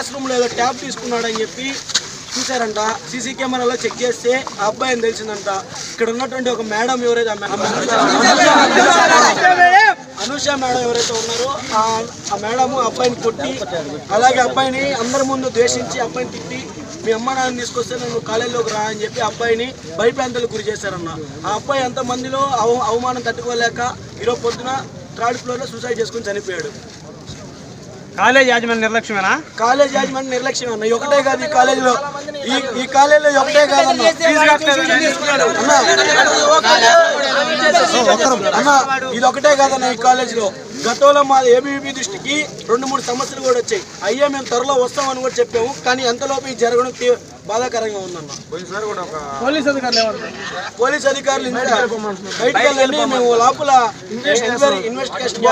Class రూమ్లో ఏదో tab తీసుకున్నాడని చెప్పి చూశారంట. సీసీ కెమెరాలో చెక్ చేస్తే ఆ అబ్బాయి అని తెలిసిందంట. ఇక్కడ ఉన్నటువంటి ఒక మేడం ఎవరైతే ఆ అనూష మేడం ఎవరైతే ఉన్నారో ఆ ఆ మేడం ఆ అబ్బాయిని కొట్టి అలాగే అబ్బాయిని అందరి ముందు ద్వేషించి అబ్బాయిని తిట్టి మీ అమ్మ నాన్న తీసుకొస్తే నువ్వు కాలేజీలోకి రా అని చెప్పి అబ్బాయిని భయప్రాంతాలకు గురి చేశారన్న. ఆ అబ్బాయి ఎంతమందిలో అవ అవమానం తట్టుకోలేక ఈరోజు పొద్దున థర్డ్ ఫ్లోర్లో సూసైడ్ చేసుకుని చనిపోయాడు. కాలేజ్ యాజమాన్య నిర్లక్ష్యమేనా? కాలేజ్ యాజమాన్యం నిర్లక్ష్యం అన్న ఒకటే కాదు ఈ కాలేజీలో ఈ ఈ కాలేజీలో ఒకటే కాదన్న అన్న. అన్న. ఇది ఒకటే కాదన్న ఈ కాలేజీలో. గతంలో మా ఏబీవీ దృష్టికి రెండు మూడు సమస్యలు కూడా వచ్చాయి. అయ్యా మేము త్వరలో వస్తామని కూడా చెప్పాము. కానీ ఎంతలోపు ఇది జరగడం బాధాకరంగా ఉందన్న పోలీస్ అధికారులు ఎవరు పోలీస్ అధికారులు బయటికి వెళ్ళండి మేము లోపల ఇన్వెస్టిగేషన్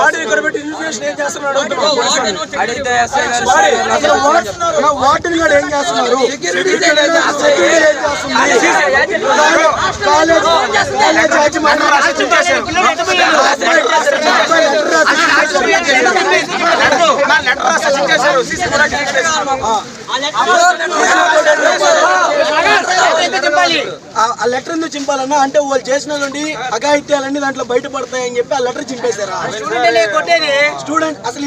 అసలు వాట్- అన్న, వాటిని కూడా ఏం చేస్తున్నారు ఏం చేస్తుంది? కాలేజ్ కాలేజ్ యాజమాన్యం ఆ- ఆ లెటర్ ఎందుకు చింపాలన్నా అంటే వాళ్ళు చేసిన అఘాయిత్యాలన్నీ దాంట్లో బయటపడతాయని చెప్పి ఆ లెటర్ చింపేశారా స్టూడెంట్ అసలు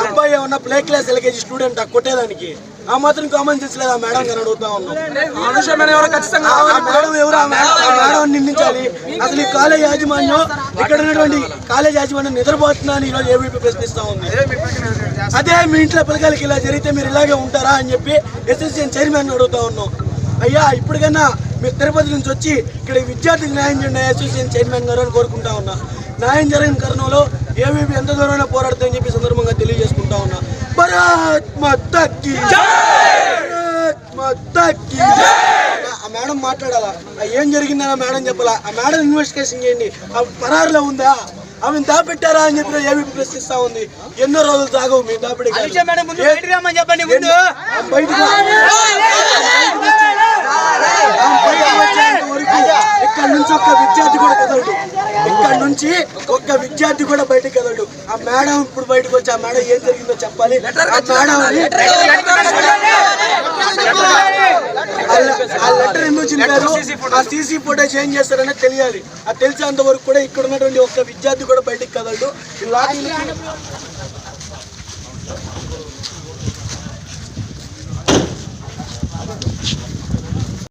అబ్బాయి ఉన్న ప్లే క్లాస్ ఎల్కేజీ స్టూడెంట్ కొట్టేదానికి ఆ మాత్రం కామన్ సెన్స్ లేదా మేడం గారు అడుగుతా ఉన్నాం. ఎవరు మేడం నిందించాలి. అసలు ఈ కాలేజ్ యాజమాన్యం ఇక్కడ ఉన్నటువంటి కాలేజ్ యాజమాన్యం నిద్రపోతుందా అని ఈరోజు ఏబీపీ ప్రశ్నిస్తా ఉంది. అదే మీ ఇంట్లో పిల్లకాయలకి ఇలా జరిగితే మీరు ఇలాగే ఉంటారా అని చెప్పి ఎస్ఎస్సీఎన్ చైర్మన్ అడుగుతా ఉన్నాం. అయ్యా ఇప్పటికైనా మీరు తిరుపతి నుంచి వచ్చి ఇక్కడ విద్యార్థికి న్యాయం చేయండి అసోసియేషన్ చైర్మన్ గారు అని కోరుకుంటా ఉన్నా. న్యాయం జరిగిన కారణంలో ఏబీపీ ఎంత దూరమైనా పోరాడుతుందని చెప్పి సందర్భంగా తెలియజేసుకుంటా ఉన్నా. భరత్ మాతాకి భారత్ మాతాకి ఆ మేడం మాట్లాడాలా? ఆ ఏం జరిగిందని ఆ మేడం చెప్పాలా? ఆ మేడం ఇన్వెస్టిగేషన్ చేయండి. ఆ పరారులో ఉందా? ఆమెను దాపెట్టారా అని చెప్పి ఏబీపీ ప్రశ్నిస్తా ఉంది. ఎన్నో రోజులు తాగవు మీ దాపిడి చెప్పండి ముందు. బయటకు ఇక్కడ నుంచి ఒక్క విద్యార్థి కూడా కదలడు. ఇక్కడ నుంచి ఒక్క విద్యార్థి కూడా బయటకు కదలడు. ఆ మేడం ఇప్పుడు బయటకు వచ్చి ఆ మేడం ఏం జరిగిందో చెప్పాలి. ఆ మేడం ఆ లెటర్ ఎందుకు చింపారు ఆ సీసీ ఫోటేజ్ ఏం చేస్తారనేది తెలియాలి. అది తెలిసేంత వరకు కూడా ఇక్కడ ఉన్నటువంటి ఒక్క విద్యార్థి కూడా బయటకు కదలడు. ఈ